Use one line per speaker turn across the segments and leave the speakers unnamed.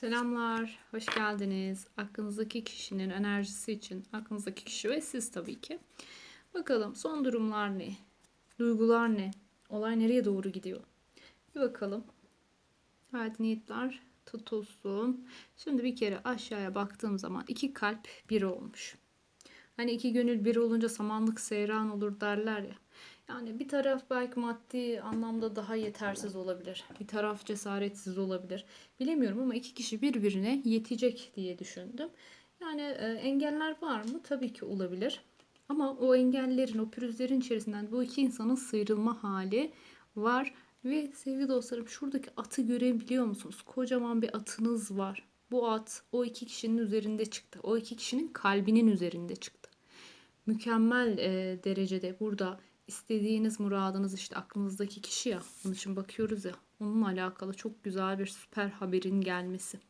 Selamlar, hoş geldiniz. Aklınızdaki kişinin enerjisi için, aklınızdaki kişi ve siz tabii ki. Bakalım son durumlar ne? Duygular ne? Olay nereye doğru gidiyor? Bir bakalım. Hayat niyetler tutulsun. Şimdi bir kere aşağıya baktığım zaman iki kalp bir olmuş. Hani iki gönül bir olunca samanlık seyran olur derler ya. Yani bir taraf belki maddi anlamda daha yetersiz olabilir. Bir taraf cesaretsiz olabilir. Bilemiyorum ama iki kişi birbirine yetecek diye düşündüm. Yani e, engeller var mı? Tabii ki olabilir. Ama o engellerin, o pürüzlerin içerisinden bu iki insanın sıyrılma hali var. Ve sevgili dostlarım şuradaki atı görebiliyor musunuz? Kocaman bir atınız var. Bu at o iki kişinin üzerinde çıktı. O iki kişinin kalbinin üzerinde çıktı. Mükemmel e, derecede burada istediğiniz muradınız işte aklınızdaki kişi ya. Onun için bakıyoruz ya. Onunla alakalı çok güzel bir süper haberin gelmesi.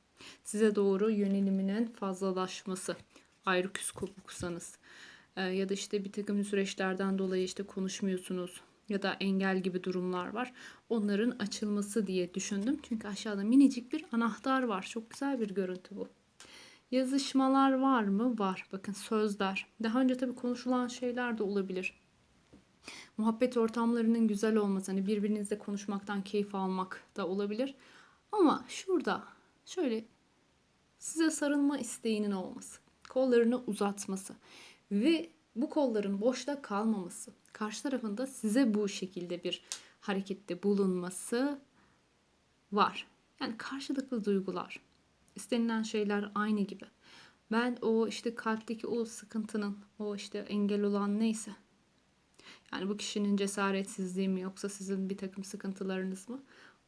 Size doğru yöneliminin fazlalaşması. Ayrı küs kopuksanız. Ee, ya da işte bir takım süreçlerden dolayı işte konuşmuyorsunuz ya da engel gibi durumlar var. Onların açılması diye düşündüm. Çünkü aşağıda minicik bir anahtar var. Çok güzel bir görüntü bu. Yazışmalar var mı? Var. Bakın sözler. Daha önce tabii konuşulan şeyler de olabilir muhabbet ortamlarının güzel olması, hani birbirinizle konuşmaktan keyif almak da olabilir. Ama şurada şöyle size sarılma isteğinin olması, kollarını uzatması ve bu kolların boşta kalmaması, karşı tarafında size bu şekilde bir harekette bulunması var. Yani karşılıklı duygular, istenilen şeyler aynı gibi. Ben o işte kalpteki o sıkıntının, o işte engel olan neyse yani bu kişinin cesaretsizliği mi yoksa sizin bir takım sıkıntılarınız mı?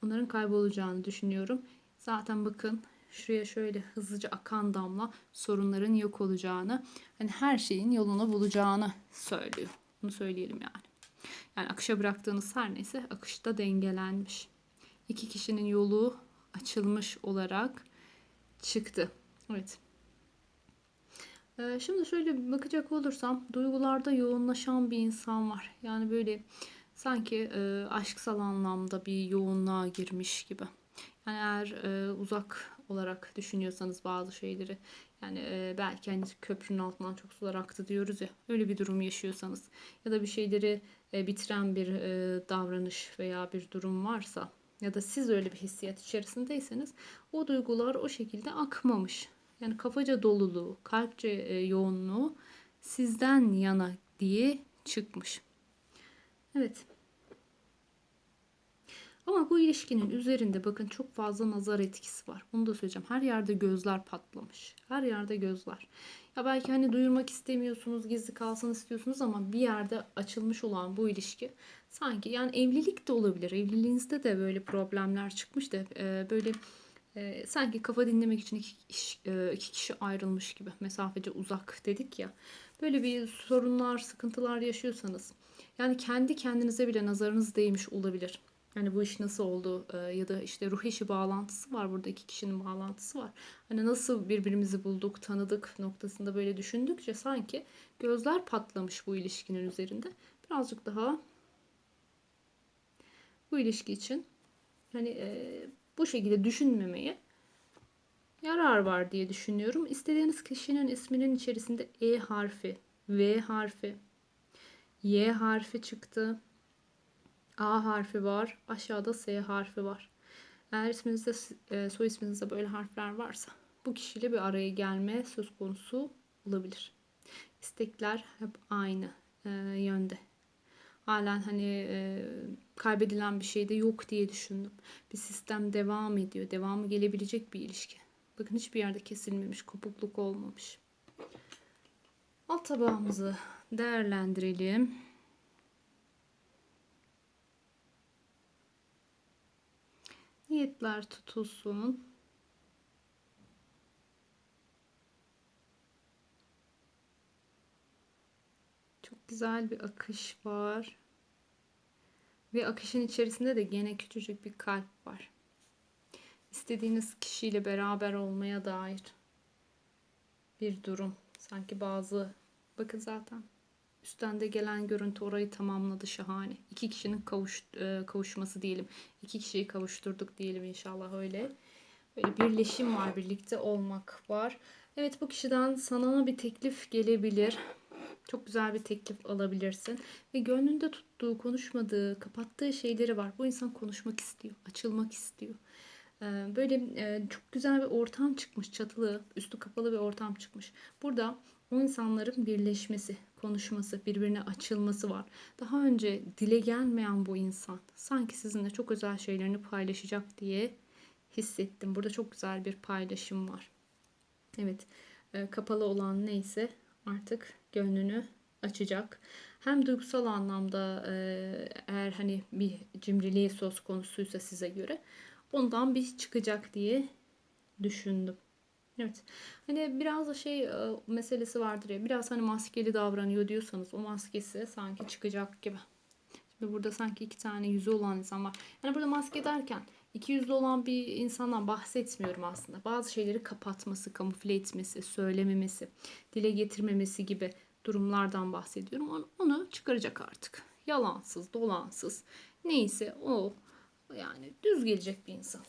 Onların kaybolacağını düşünüyorum. Zaten bakın şuraya şöyle hızlıca akan damla sorunların yok olacağını, hani her şeyin yolunu bulacağını söylüyor. Bunu söyleyelim yani. Yani akışa bıraktığınız her neyse akışta dengelenmiş. İki kişinin yolu açılmış olarak çıktı. Evet. Ee, şimdi şöyle bakacak olursam duygularda yoğunlaşan bir insan var. Yani böyle sanki e, aşksal anlamda bir yoğunluğa girmiş gibi. Yani eğer e, uzak olarak düşünüyorsanız bazı şeyleri yani e, belki hani köprünün altından çok sular aktı diyoruz ya öyle bir durum yaşıyorsanız ya da bir şeyleri bitiren bir davranış veya bir durum varsa ya da siz öyle bir hissiyat içerisindeyseniz o duygular o şekilde akmamış. Yani kafaca doluluğu, kalpçe e, yoğunluğu sizden yana diye çıkmış. Evet. Ama bu ilişkinin üzerinde bakın çok fazla nazar etkisi var. Bunu da söyleyeceğim. Her yerde gözler patlamış. Her yerde gözler. Ya belki hani duyurmak istemiyorsunuz, gizli kalsın istiyorsunuz ama bir yerde açılmış olan bu ilişki sanki yani evlilik de olabilir. Evliliğinizde de böyle problemler çıkmış da e, böyle e, sanki kafa dinlemek için iki, e, iki kişi ayrılmış gibi mesafece uzak dedik ya. Böyle bir sorunlar, sıkıntılar yaşıyorsanız yani kendi kendinize bile nazarınız değmiş olabilir. Yani bu iş nasıl oldu e, ya da işte ruh eşi bağlantısı var burada iki kişinin bağlantısı var. Hani nasıl birbirimizi bulduk, tanıdık noktasında böyle düşündükçe sanki gözler patlamış bu ilişkinin üzerinde. Birazcık daha bu ilişki için hani e, bu şekilde düşünmemeye yarar var diye düşünüyorum. İstediğiniz kişinin isminin içerisinde E harfi, V harfi, Y harfi çıktı. A harfi var. Aşağıda S harfi var. Eğer isminizde, e, soy isminizde böyle harfler varsa bu kişiyle bir araya gelme söz konusu olabilir. İstekler hep aynı e, yönde halen hani e, kaybedilen bir şey de yok diye düşündüm. Bir sistem devam ediyor. Devamı gelebilecek bir ilişki. Bakın hiçbir yerde kesilmemiş, kopukluk olmamış. Alt tabağımızı değerlendirelim. Niyetler tutulsun. Güzel bir akış var. Ve akışın içerisinde de gene küçücük bir kalp var. İstediğiniz kişiyle beraber olmaya dair bir durum. Sanki bazı bakın zaten üstten de gelen görüntü orayı tamamladı şahane. İki kişinin kavuş, e, kavuşması diyelim. İki kişiyi kavuşturduk diyelim inşallah öyle. Böyle birleşim var, birlikte olmak var. Evet bu kişiden sana bir teklif gelebilir. Çok güzel bir teklif alabilirsin. Ve gönlünde tuttuğu, konuşmadığı, kapattığı şeyleri var. Bu insan konuşmak istiyor, açılmak istiyor. Ee, Böyle e, çok güzel bir ortam çıkmış, çatılı, üstü kapalı bir ortam çıkmış. Burada o insanların birleşmesi, konuşması, birbirine açılması var. Daha önce dile gelmeyen bu insan sanki sizinle çok özel şeylerini paylaşacak diye hissettim. Burada çok güzel bir paylaşım var. Evet, e, kapalı olan neyse artık gönlünü açacak. Hem duygusal anlamda e, eğer hani bir cimriliği söz konusuysa size göre ondan bir çıkacak diye düşündüm. Evet. Hani biraz da şey e, meselesi vardır ya. Biraz hani maskeli davranıyor diyorsanız o maskesi sanki çıkacak gibi. Şimdi burada sanki iki tane yüzü olan insan var. Yani burada maske derken iki yüzlü olan bir insandan bahsetmiyorum aslında. Bazı şeyleri kapatması, kamufle etmesi, söylememesi, dile getirmemesi gibi durumlardan bahsediyorum. Onu, onu çıkaracak artık. Yalansız, dolansız. Neyse o yani düz gelecek bir insan.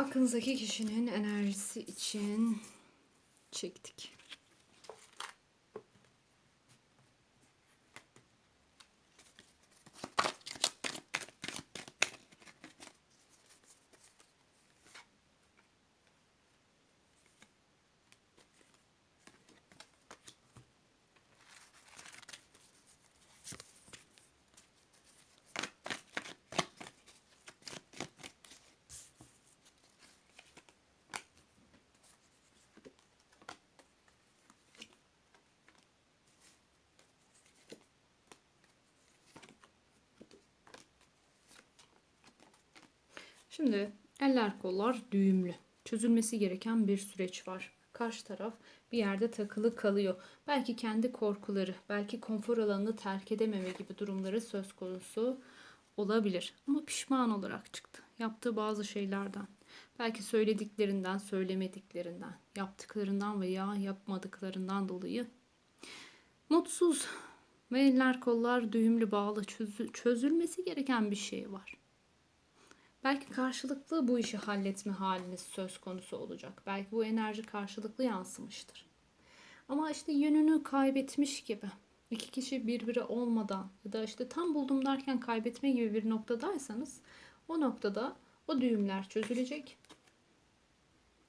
Aklınızdaki kişinin enerjisi için çektik. Şimdi eller kollar düğümlü. Çözülmesi gereken bir süreç var. Karşı taraf bir yerde takılı kalıyor. Belki kendi korkuları, belki konfor alanını terk edememe gibi durumları söz konusu olabilir. Ama pişman olarak çıktı. Yaptığı bazı şeylerden. Belki söylediklerinden, söylemediklerinden, yaptıklarından veya yapmadıklarından dolayı mutsuz ve eller kollar düğümlü bağlı çözülmesi gereken bir şey var. Belki karşılıklı bu işi halletme haliniz söz konusu olacak. Belki bu enerji karşılıklı yansımıştır. Ama işte yönünü kaybetmiş gibi. iki kişi birbiri olmadan ya da işte tam buldum derken kaybetme gibi bir noktadaysanız o noktada o düğümler çözülecek.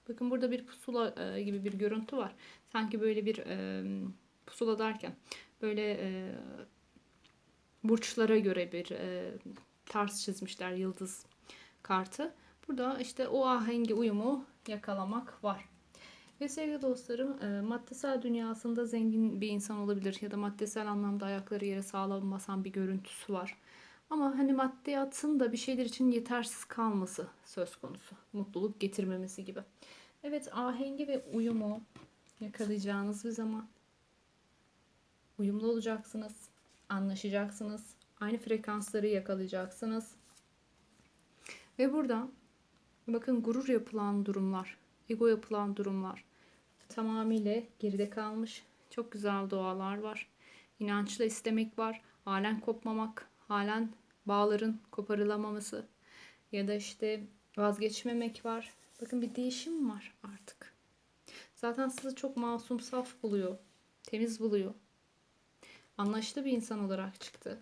Bakın burada bir pusula e, gibi bir görüntü var. Sanki böyle bir e, pusula derken böyle e, burçlara göre bir e, tarz çizmişler yıldız kartı. Burada işte o ahengi uyumu yakalamak var. Ve sevgili dostlarım e, maddesel dünyasında zengin bir insan olabilir ya da maddesel anlamda ayakları yere sağlam basan bir görüntüsü var. Ama hani maddiyatın da bir şeyler için yetersiz kalması söz konusu. Mutluluk getirmemesi gibi. Evet ahengi ve uyumu yakalayacağınız bir zaman. Uyumlu olacaksınız. Anlaşacaksınız. Aynı frekansları yakalayacaksınız. Ve burada bakın gurur yapılan durumlar, ego yapılan durumlar tamamıyla geride kalmış. Çok güzel dualar var. İnançla istemek var. Halen kopmamak, halen bağların koparılamaması ya da işte vazgeçmemek var. Bakın bir değişim var artık. Zaten sizi çok masum, saf buluyor. Temiz buluyor. Anlaşlı bir insan olarak çıktı.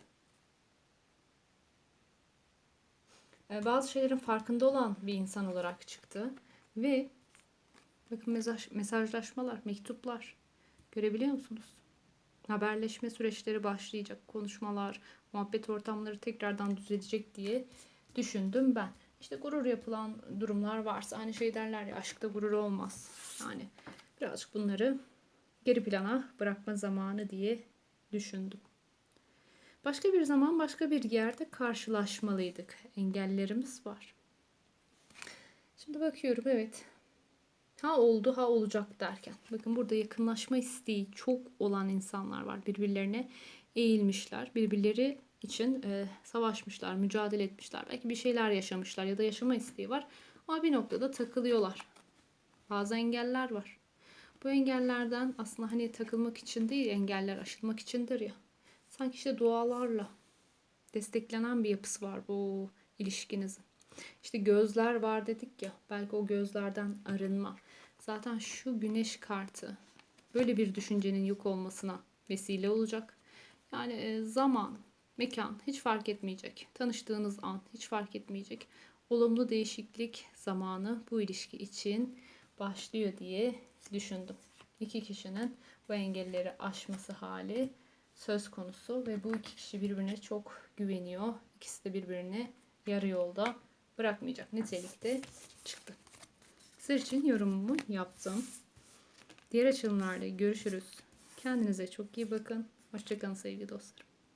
E, bazı şeylerin farkında olan bir insan olarak çıktı. Ve bakın mesaj, mesajlaşmalar, mektuplar görebiliyor musunuz? Haberleşme süreçleri başlayacak. Konuşmalar, muhabbet ortamları tekrardan düzelecek diye düşündüm ben. İşte gurur yapılan durumlar varsa hani şey derler ya aşkta gurur olmaz. Yani birazcık bunları geri plana bırakma zamanı diye düşündüm. Başka bir zaman başka bir yerde karşılaşmalıydık. Engellerimiz var. Şimdi bakıyorum evet. Ha oldu ha olacak derken. Bakın burada yakınlaşma isteği çok olan insanlar var. Birbirlerine eğilmişler. Birbirleri için e, savaşmışlar, mücadele etmişler. Belki bir şeyler yaşamışlar ya da yaşama isteği var. Ama bir noktada takılıyorlar. Bazı engeller var. Bu engellerden aslında hani takılmak için değil, engeller aşılmak içindir ya. Sanki işte dualarla desteklenen bir yapısı var bu ilişkinizin. İşte gözler var dedik ya. Belki o gözlerden arınma. Zaten şu güneş kartı böyle bir düşüncenin yok olmasına vesile olacak. Yani e, zaman, mekan hiç fark etmeyecek. Tanıştığınız an hiç fark etmeyecek. Olumlu değişiklik zamanı bu ilişki için başlıyor diye düşündüm. İki kişinin bu engelleri aşması hali söz konusu ve bu iki kişi birbirine çok güveniyor. İkisi de birbirine yarı yolda bırakmayacak nitelikte çıktı. Sizler için yorumumu yaptım. Diğer açılımlarda görüşürüz. Kendinize çok iyi bakın. Hoşçakalın sevgili dostlarım.